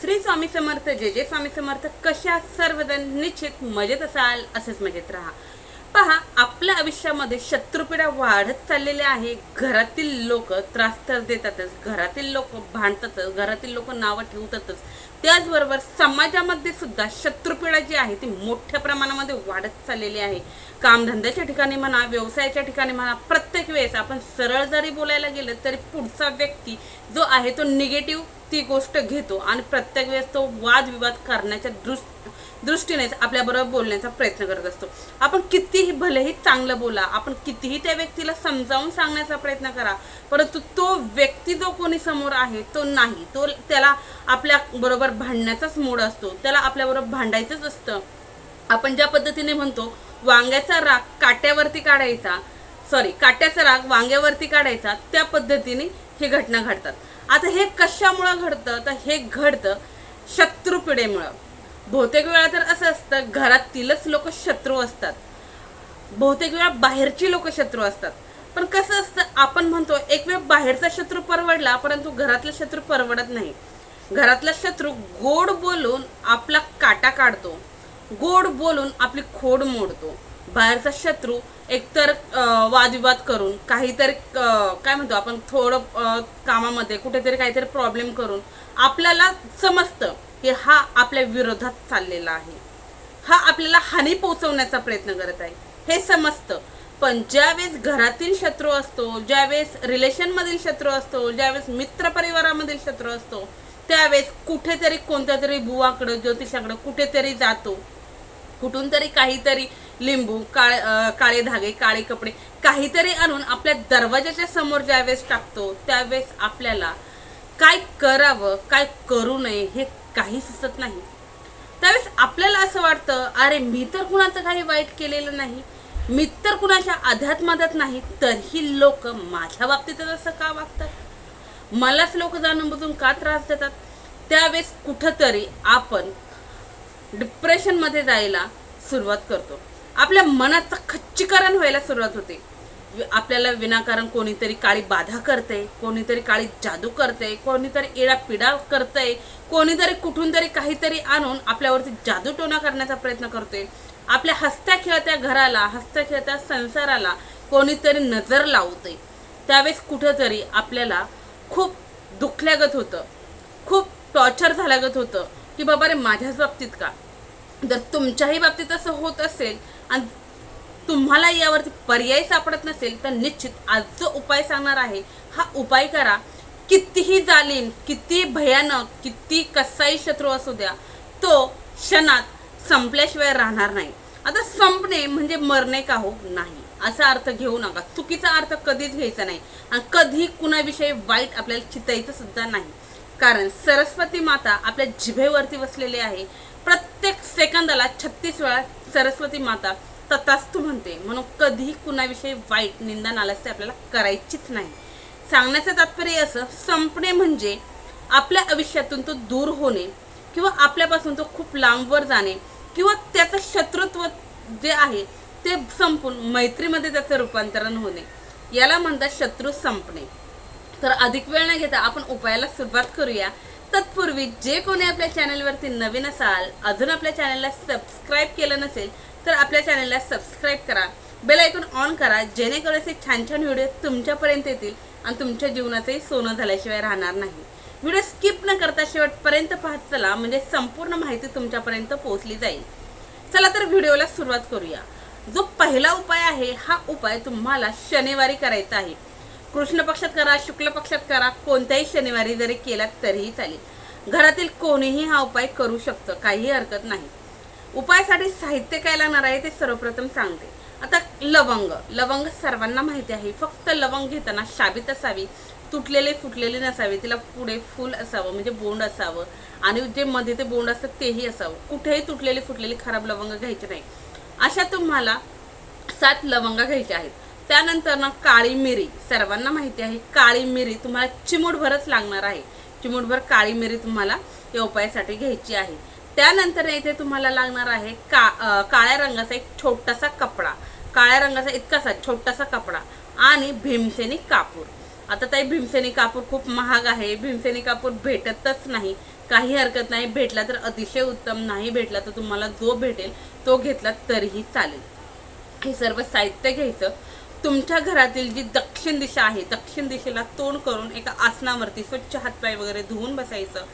श्री स्वामी समर्थ जे जे स्वामी समर्थ. कशा सर्वजण निश्चित मजेत असाल असेच मजेत राहा. पहा आपल्या आयुष्यामध्ये शत्रुपीडा वाढत चाललेली आहे. घरातील लोक त्रास तर देतातच. घरातील लोक भांडतातच. घरातील लोक नावं ठेवतातच. त्याचबरोबर समाजामध्ये सुद्धा शत्रुपीडा जी आहे ती मोठ्या प्रमाणामध्ये वाढत चाललेली आहे. कामधंद्याच्या ठिकाणी म्हणा व्यवसायाच्या ठिकाणी म्हणा प्रत्येक वेळेस आपण सरळ जरी बोलायला गेलं तरी पुढचा व्यक्ती जो आहे तो निगेटिव्ह ती गोष्ट घेतो आणि प्रत्येक वेळेस तो वादविवाद करण्याच्या दृष् दृष्टीनेच आपल्याबरोबर बोलण्याचा प्रयत्न करत असतो. आपण कितीही भलेही चांगलं बोला आपण कितीही त्या व्यक्तीला समजावून सांगण्याचा प्रयत्न करा परंतु तो व्यक्ती जो कोणी समोर आहे तो नाही. तो त्याला आपल्या बरोबर भांडण्याचाच मूड असतो. त्याला आपल्याबरोबर भांडायचंच असतं. आपण ज्या पद्धतीने म्हणतो वांग्याचा राग काट्यावरती काढायचा सॉरी काट्याचा राग वांग्यावरती काढायचा त्या पद्धतीने ही घटना घडतात. आता हे कशामुळं घडतं? तर हे घडतं शत्रुपिढेमुळं. बहुतेक वेळा तर असं असतं घरातीलच लोक शत्रू असतात. बहुतेक वेळा बाहेरची लोक शत्रू असतात. पण कसं असतं आपण म्हणतो एक वेळ बाहेरचा शत्रू परवडला परंतु घरातला शत्रू परवडत नाही. घरातला शत्रू गोड बोलून आपला काटा काढतो. गोड बोलून आपली खोड मोडतो. बाहेरचा शत्रू एकतर वादविवाद करून काहीतरी काय म्हणतो आपण थोडं कामामध्ये कुठेतरी काहीतरी प्रॉब्लेम करून आपल्याला समजतं की हा आपल्या विरोधात चाललेला आहे. हा आपल्याला हानी पोहोचवण्याचा प्रयत्न करत आहे. हे समजतं. पण ज्यावेळेस घरातील शत्रू असतो ज्यावेळेस रिलेशनमधील शत्रू असतो ज्यावेळेस मित्रपरिवारामधील शत्रू असतो त्यावेळेस कुठेतरी कोणत्या तरी बुवाकडं ज्योतिषाकडं कुठेतरी जातो. कुठून तरी काहीतरी लिंबू काळे काळे धागे काळे कपडे काहीतरी आणून आपल्या दरवाजाच्या समोर ज्यावेळेस टाकतो त्यावेळेस आपल्याला काय करावं काय करू नये हे काही सुचत नाही. त्यावेळेस आपल्याला असं वाटतं अरे मी तर कुणाचं काही वाईट केलेलं नाही. मी तर कुणाच्या अध्यात्मादात नाही तरीही लोक माझ्या बाबतीतच असं का वागतात? मलाच लोक जाणून बुजून का त्रास देतात? त्यावेळेस कुठंतरी आपण डिप्रेशनमध्ये जायला सुरुवात करतो. आपल्या मनाचं खच्चीकरण व्हायला सुरुवात होते. आपल्याला विनाकारण कोणीतरी काळी बाधा करते कोणीतरी काळी जादू करते कोणीतरी इडापिडा करतंय कोणीतरी कुठून तरी काहीतरी आणून आपल्यावरती जादूटोणा करण्याचा प्रयत्न करते. आपल्या हसत्या खेळत्या घराला हसत्या खेळत्या संसाराला कोणीतरी नजर लावते. त्यावेळेस कुठंतरी आपल्याला खूप दुखल्यागत होतं. खूप टॉर्चर झाल्यागत होतं की बाबा रे माझ्याच बाबतीत का? जर तुमच्याही बाबतीत असं होत असेल आणि तुम्हाला यावरती पर्याय सापडत नसेल तर निश्चित आज जो उपाय सांगणार आहे. हा उपाय करा. कितीही जालीम किती भयानक किती कसाही शत्रू असू द्या तो क्षणात संपल्याशिवाय राहणार नाही. आता संपणे म्हणजे मरणे का हो? नाही. असा अर्थ घेऊ नका. चुकीचा अर्थ कधीच घ्यायचा नाही. आणि कधी कुणाविषयी वाईट आपल्याला चितायचं सुद्धा नाही. कारण सरस्वती माता आपल्या जिभेवरती बसलेली आहे. प्रत्येक सेकंदाला छत्तीस वेळा सरस्वती माता तथास्तू म्हणते. म्हणून कधीही कुणाविषयी वाईट निंदा नालस्ती आपल्याला करायचीच नाही. सांगण्याचं तात्पर्य असं संपणे म्हणजे आपल्या आयुष्यातून तो दूर होणे किंवा आपल्यापासून तो खूप लांबवर जाणे किंवा त्याचं शत्रुत्व जे आहे ते संपून मैत्रीमध्ये त्याचं रूपांतरण होणे. याला म्हणतात शत्रू संपणे. तर अधिक वेळ न घेता आपण उपायाला सुरुवात करूया. तत्पूर्वी जे कोणी आपल्या चॅनलवरती नवीन असाल अजून आपल्या चॅनलला सबस्क्राईब केलं नसेल तर आपल्या चॅनलला सबस्क्राईब करा. बेल ऐकून ऑन करा जेणेकरून असे छान छान व्हिडिओ तुमच्यापर्यंत येतील आणि तुमच्या जीवनाचंही सोनं झाल्याशिवाय राहणार नाही. व्हिडिओ स्किप न करता शेवटपर्यंत पाहत चला म्हणजे संपूर्ण माहिती तुमच्यापर्यंत पोहोचली जाईल. चला तर व्हिडिओला सुरुवात करूया. जो पहिला उपाय आहे हा उपाय तुम्हाला शनिवारी करायचा आहे. कृष्ण पक्षात करा शुक्ल पक्षात करा कोणत्याही शनिवारी जरी केलात तरीही चालेल. घरातील कोणीही हा उपाय करू शकतं काहीही हरकत नाही. उपायासाठी साहित्य काय लागणार आहे ते सर्वप्रथम सांगते. आता लवंग लवंग सर्वांना माहिती आहे. फक्त लवंग घेताना शाबीत असावी तुटलेले फुटलेले नसावे तिला पुढे फुल असावं म्हणजे बोंड असावं. आणि जे मध्ये ते बोंड असतं तेही असावं. कुठेही तुटलेले फुटलेले खराब लवंग घ्यायचे नाही. अशा तुम्हाला सात लवंगा घ्यायच्या आहेत. त्यानंतर ना काळी मिरी. सर्वांना माहिती आहे काळी मिरी तुम्हाला चिमूटभरच लागणार आहे. चिमूटभर काळी मिरी तुम्हाला या उपायासाठी घ्यायची आहे. त्यानंतर इथे तुम्हाला लागणार आहे का काळ्या रंगाचा एक छोटासा कपडा. काळ्या रंगाचा इतकासा छोटासा कपडा आणि भीमसेनी कापूर. आता ताई भीमसेनी कापूर खूप महाग आहे. भीमसेनी कापूर भेटतच नाही. काही हरकत नाही. भेटला तर अतिशय उत्तम. नाही भेटला तर तुम्हाला जो भेटेल तो घेतला तरीही चालेल. हे सर्व साहित्य घ्यायचं. तुमच्या घरातील जी दक्षिण दिशा आहे दक्षिण दिशेला तोंड करून एका आसनावरती स्वच्छ हातपाय वगैरे धुवून बसायचं.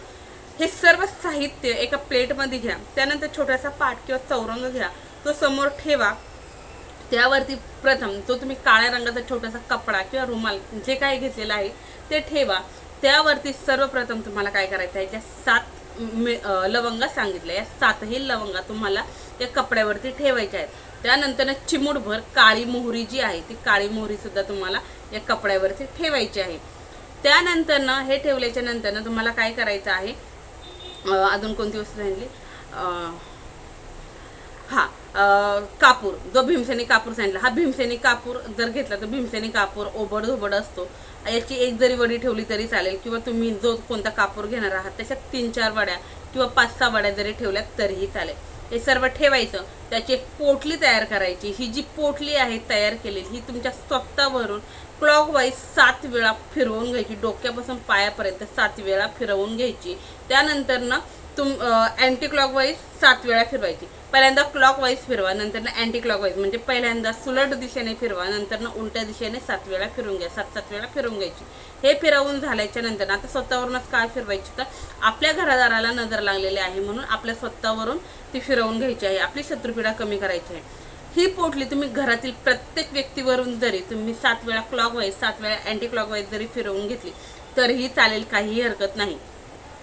हे सर्व साहित्य एका प्लेटमध्ये घ्या. त्यानंतर छोटासा पाट किंवा चौरंग घ्या. तो समोर ठेवा. त्यावरती प्रथम जो तुम्ही काळ्या रंगाचा छोटासा कपडा किंवा रुमाल जे काही घेतलेला आहे ते ठेवा. त्यावरती सर्वप्रथम तुम्हाला काय करायचं आहे? ज्या सात लवंगा सांगितल्या. या सातही लवंगा तुम्हाला या कपड्यावरती ठेवायच्या आहेत. त्यानंतर चिमूटभर काळी मोहरी जी आहे ती काळी मोहरी सुद्धा तुम्हाला या कपड्यावरती ठेवायची आहे. त्यानंतर ना हे ठेवल्याच्या नंतर ना तुम्हाला काय करायचं आहे? अजून कोणती वस्तू सांगितली? हा कापूर. जो भीमसेनी कापूर सांगितला. हा भीमसेनी कापूर जर घेतला तर भीमसेनी कापूर ओबड धोबड असतो. याची एक जरी वडी ठेवली तरी चालेल. किंवा तुम्ही जो कोणता कापूर घेणार आहात त्याच्यात तीन चार वड्या किंवा पाच सहा वड्या जरी ठेवल्या तरीही चालेल. हे सर्व ठेवायचं त्याची एक पोटली तयार करायची. ही जी पोटली आहे तयार केलेली ही तुमच्या स्वतःवरून क्लॉक वाईज सात वेळा फिरवून घ्यायची. डोक्यापासून पायापर्यंत सात वेळा फिरवून घ्यायची. त्यानंतर ना तुम अँटी क्लॉकवाईज सात वेळा फिरवायची. पहिल्यांदा क्लॉकवाईज फिरवा नंतर अँटी क्लॉकवाईज म्हणजे पहिल्यांदा सुलट दिशेने फिरवा नंतरनं उलट्या दिशेने सात वेळा फिरून घ्या. सात सात वेळा फिरून घ्यायची. हे फिरवून झाल्याच्यानंतर आता स्वतःवरूनच काय फिरवायची तर आपल्या घरादाराला नजर लागलेली आहे म्हणून आपल्या स्वतःवरून ती फिरवून घ्यायची आहे. आपली शत्रुपीडा कमी करायची आहे. ही पोटली तुम्ही घरातील प्रत्येक व्यक्तीवरून जरी तुम्ही सात वेळा क्लॉकवाईज सात वेळा अँटी क्लॉकवाईज जरी फिरवून घेतली तरीही चालेल काहीही हरकत नाही.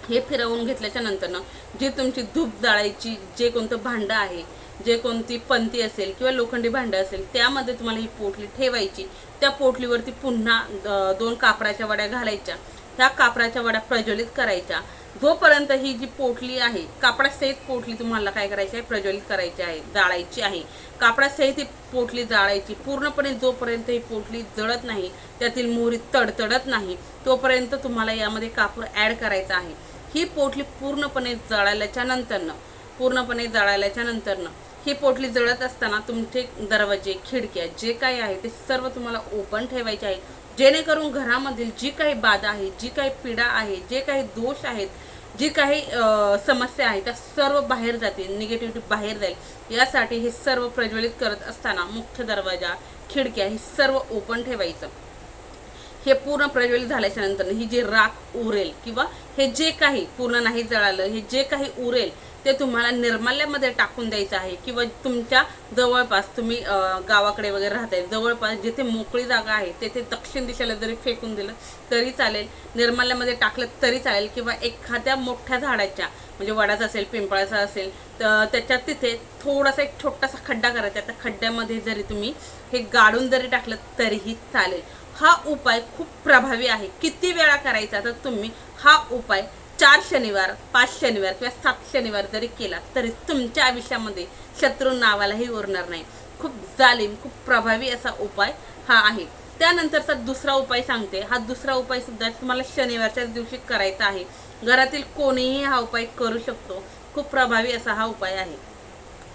हे फिरवून घेतल्याच्या नंतरनं जी तुमची धूप जाळायची जे कोणतं भांडं आहे जे कोणती पंती असेल किंवा लोखंडी भांडं असेल त्यामध्ये तुम्हाला ही पोटली ठेवायची. त्या पोटलीवरती पुन्हा दोन कापडाच्या वड्या घालायच्या. त्या कापडाच्या वड्या प्रज्वलित करायच्या. जोपर्यंत ही जी पोटली आहे कापडासहित पोटली तुम्हाला काय करायची आहे? प्रज्वलित करायची आहे जाळायची आहे. कापडासहित ही पोटली जाळायची. पूर्णपणे जोपर्यंत ही पोटली जळत नाही त्यातील मोहरी तडतडत नाही तोपर्यंत तुम्हाला यामध्ये कापूर ॲड करायचा आहे. ही पोटली पूर्णपणे जळाल्याच्या नंतरनं पूर्णपणे जळाल्याच्या नंतरनं ही पोटली जळत असताना तुमचे दरवाजे खिडक्या जे काही आहे ते सर्व तुम्हाला ओपन ठेवायचे आहे जेणेकरून घरामधील जी काही बाधा आहे जी काही पीडा आहे जे काही दोष आहेत जी काही समस्या आहे त्या सर्व बाहेर जातील निगेटिव्हिटी बाहेर जाईल. यासाठी हे सर्व प्रज्वलित करत असताना मुख्य दरवाजा खिडक्या हे सर्व ओपन ठेवायचं. हे पूर्ण प्रज्वलित झाल्याच्यानंतर ही जी राख उरेल किंवा हे जे काही पूर्ण नाही जळालं हे जे काही उरेल ते तुम्हाला निर्माल्यामध्ये टाकून द्यायचं आहे किंवा तुमच्या जवळपास तुम्ही गावाकडे वगैरे राहताय जवळपास जिथे मोकळी जागा आहे तेथे दक्षिण दिशेला जरी फेकून दिलं तरी चालेल निर्माल्यामध्ये टाकलं तरी चालेल किंवा एखाद्या मोठ्या झाडाच्या म्हणजे वडाचा असेल पिंपळाचा असेल तर त्याच्यात तिथे थोडासा एक छोटासा खड्डा करायचा त्या खड्ड्यामध्ये जरी तुम्ही हे गाडून जरी टाकलं तरीही चालेल. हा उपाय खूप प्रभावी आहे. किती वेळा करायचा तर तुम्ही हा उपाय चार शनिवार पाच शनिवार किंवा सात शनिवार जरी केला तरी तुमच्या आयुष्यामध्ये शत्रू नावालाही उरणार नाही. खूप जालीम खूप प्रभावी असा उपाय हा आहे. त्यानंतरचा दुसरा उपाय सांगते. हा दुसरा उपाय सुद्धा तुम्हाला शनिवारच्याच दिवशी करायचा आहे. घरातील कोणीही हा उपाय करू शकतो. खूप प्रभावी असा हा उपाय आहे.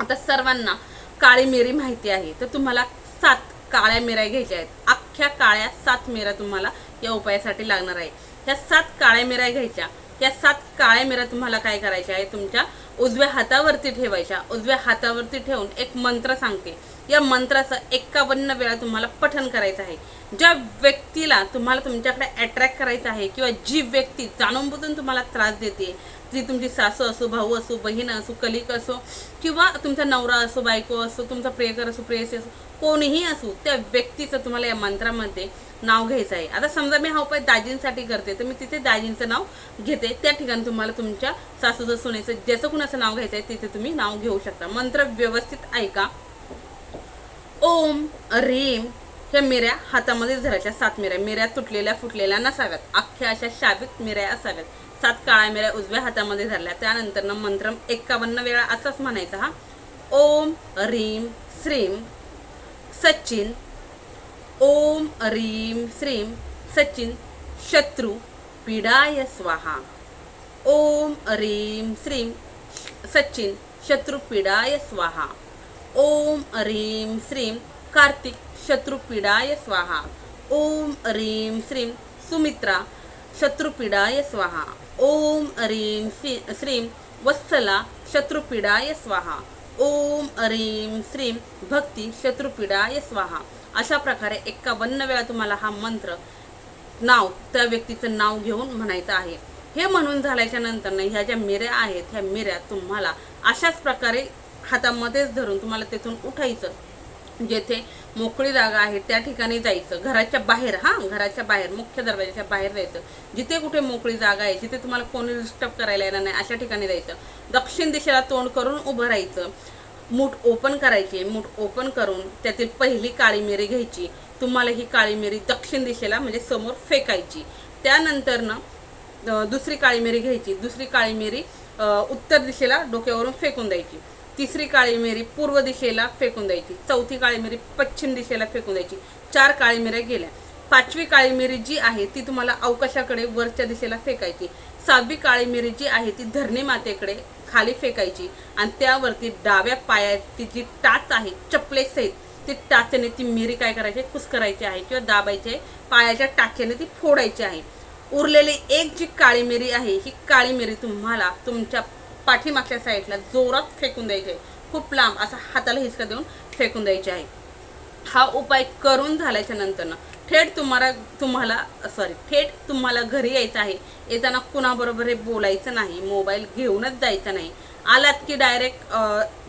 आता सर्वांना काळी मिरी माहिती आहे. तर तुम्हाला सात काळ्या मिऱ्या घ्यायच्या आहेत. अख्ख्या काळ्या सात मिऱ्या तुम्हाला या उपायासाठी लागणार आहे. ह्या सात काळ्या मिऱ्या घ्यायच्या. या सात काळ्या मिऱ्या तुम्हाला काय करायच्या आहे? तुमच्या उजव्या हातावरती ठेवायच्या. उजव्या हातावरती ठेवून एक मंत्र सांगते. या मंत्राचं एक्कावन्न वेळा तुम्हाला पठन करायचं आहे. ज्या व्यक्तीला तुम्हाला तुमच्याकडे अट्रॅक्ट करायचं आहे किंवा जी व्यक्ती जाणून बुजून तुम्हाला त्रास देते जी तुमची सासू असो भाऊ असो बहीण असो कलिक असो किंवा तुमचा नवरा असो बायको असो तुमचा प्रेयकर असो प्रेयसी असो कोणीही असो त्या व्यक्तीचं तुम्हाला या मंत्रामध्ये नाव घ्यायचं आहे. आता समजा मी हा उपाय दाजींसाठी करते तर मी तिथे दाजींचं नाव घेते. त्या ठिकाणी तुम्हाला तुमच्या सासूचं सुनेचं ज्याचं कुणाचं नाव घ्यायचं आहे तिथे तुम्ही नाव घेऊ शकता. मंत्र व्यवस्थित ऐका. ओम रीम ह्या मिऱ्या हातामध्ये धरायच्या सात मिऱ्या. मिऱ्या तुटलेल्या फुटलेल्या नसाव्यात. अख्ख्या अशा शाबीत मिऱ्या असाव्यात. सात काळ्या मेळ्या उजव्या हातामध्ये धरल्या. त्यानंतर ना मंत्र एक्कावन्न वेळा असाच म्हणायचा हा. ओम रीम श्रीम सचिन. ओम रीम श्रीम सचिन शत्रू पीडाय स्वाहा. ओम रीम श्रीम सचिन शत्रुपीडाय स्वाहा. ओम रीम श्रीम कार्तिक शत्रुपीडाय स्वाहा. ओम रीम श्रीम सुमित्रा शत्रुपीडाय स्वाहा। ओम ह्रीं श्रीं श्रीम वत्सला शत्रुपीडाय स्वाहा। ओम ह्रीं श्रीम भक्ती शत्रुपीडाय स्वाहा। अशा प्रकारे एक्कावन्न वेळा तुम्हाला हा मंत्र नाव त्या व्यक्तीचं नाव घेऊन म्हणायचं आहे. हे म्हणून झाल्याच्यानंतर ह्या ज्या मिऱ्या आहेत ह्या मिऱ्या तुम्हाला अशाच प्रकारे हातामध्येच धरून तुम्हाला तेथून उठायचं. जेथे मोकळी जागा आहे त्या ठिकाणी जायचं. घराच्या बाहेर हा घराच्या बाहेर मुख्य दरवाजाच्या बाहेर जायचं. जिथे कुठे मोकळी जागा आहे जिथे तुम्हाला कोणी डिस्टर्ब करायला येणार नाही अशा ठिकाणी जायचं. दक्षिण दिशेला तोंड करून उभं राहायचं. मूठ ओपन करायची मूठ ओपन करून त्यातील पहिली काळी मिरी घ्यायची. तुम्हाला ही काळी मिरी दक्षिण दिशेला म्हणजे समोर फेकायची. त्यानंतर ना दुसरी काळी मिरी घ्यायची. दुसरी काळी मिरी उत्तर दिशेला डोक्यावरून फेकून द्यायची. तिसरी काळी मिरी पूर्व दिशेला फेकून द्यायची. चौथी काळी मिरी पश्चिम दिशेला फेकून द्यायची. चार काळी मिऱ्या गेल्या. पाचवी काळी मिरी जी आहे ती तुम्हाला अवकाशाकडे वरच्या दिशेला फेकायची. सहावी काळी मिरी जी आहे ती धरणी मातेकडे खाली फेकायची. आणि त्यावरती डाव्या पायाची जी टाच आहे चपलेसहित ती टाचेने ती मिरी काय करायची? कुस्करायची आहे किंवा दाबायची आहे. पायाच्या टाचेने ती फोडायची आहे. उरलेली एक जी काळी मिरी आहे ही काळी मिरी तुम्हाला तुमच्या पाठीमागच्या साईडला जोरात फेकून द्यायचे. आहे खूप लांब असा हाताला हिसका देऊन फेकून द्यायची आहे. हा उपाय करून झाल्याच्यानंतर थेट तुम्हाला तुम्हाला सॉरी थेट तुम्हाला घरी यायचं आहे. येताना कुणाबरोबर हे बोलायचं नाही मोबाईल घेऊनच जायचं नाही. आलात की डायरेक्ट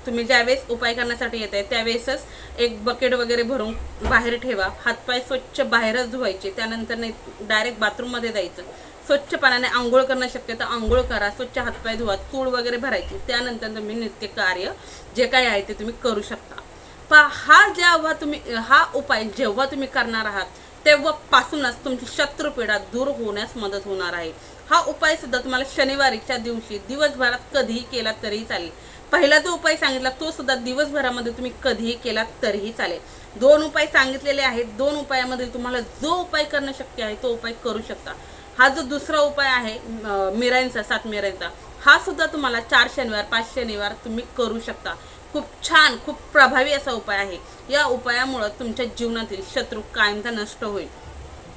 तुम्ही ज्यावेळेस उपाय करण्यासाठी येत आहे त्यावेळेसच एक बकेट वगैरे भरून बाहेर ठेवा. हातपाय स्वच्छ बाहेरच धुवायचे. त्यानंतर नाही डायरेक्ट बाथरूममध्ये जायचं स्वच्छ पाण्याने आंघोळ करणं शक्य तर आंघोळ करा. स्वच्छ हातपाय धुवा. चूळ वगैरे भरायची. त्यानंतर तुम्ही नित्य कार्य जे काही आहे ते तुम्ही करू शकता. पहा हा जेव्हा तुम्ही हा उपाय जेव्हा तुम्ही करणार आहात तेव्हापासूनच तुमची शत्रुपीडा दूर होण्यास मदत होणार आहे. हा उपाय सुद्धा तुम्हाला शनिवारीच्या दिवशी दिवसभरात कधीही केला तरीही चालेल. पहिला जो उपाय सांगितला तो सुद्धा दिवसभरामध्ये तुम्ही कधीही केला तरीही चालेल. दोन उपाय सांगितलेले आहेत दोन उपायामध्ये तुम्हाला जो उपाय करणं शक्य आहे तो उपाय करू शकता. हा जो दुसरा उपाय आहे अं, मिरांचा सात मिरांचा हा सुद्धा तुम्हाला चार शनिवार पाच शनिवार तुम्ही करू शकता. खूप छान खूप प्रभावी असा उपाय आहे. या उपायामुळं तुमच्या जीवनातील शत्रू कायमचा नष्ट होईल.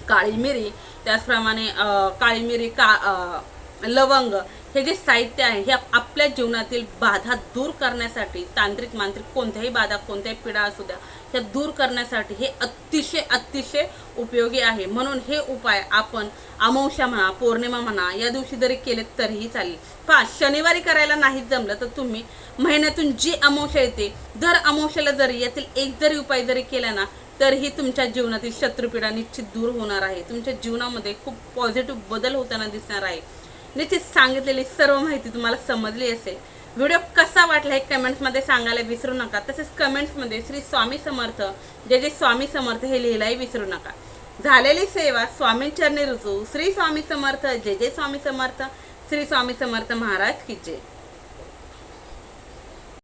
काळी मिरी त्याचप्रमाणे अं, काळी मिरी का अं, लवंग हे जे साहित्य आहे हे आपल्या जीवनातील बाधा दूर करण्यासाठी तांत्रिक मांत्रिक कोणत्याही बाधा कोणत्याही पिढा असू द्या ह्या दूर करण्यासाठी हे अतिशय अतिशय उपयोगी आहे. म्हणून हे उपाय आपण अमावस्या म्हणा पौर्णिमा म्हणा या दिवशी जरी केले तरीही चालेल. पहा शनिवारी करायला नाही जमलं तर तुम्ही महिन्यातून जी अमावस्या येते दर अमावस्याला जरी यातील एक जरी उपाय जरी केला ना तरीही तुमच्या जीवनातील शत्रुपीडा निश्चित दूर होणार आहे. तुमच्या जीवनामध्ये खूप पॉझिटिव्ह बदल होताना दिसणार आहे. निश्चित सांगितलेली सर्व माहिती तुम्हाला समजली असेल. व्हिडिओ कसा वाटला हे कमेंट्समध्ये सांगायला विसरू नका. तसेच कमेंट्समध्ये श्री स्वामी समर्थ जे जे स्वामी समर्थ हे लिहिलाही विसरू नका. झालेली सेवा स्वामींचरणी रुजू श्री स्वामी समर्थ जे जे स्वामी समर्थ श्री स्वामी समर्थ महाराज की जय.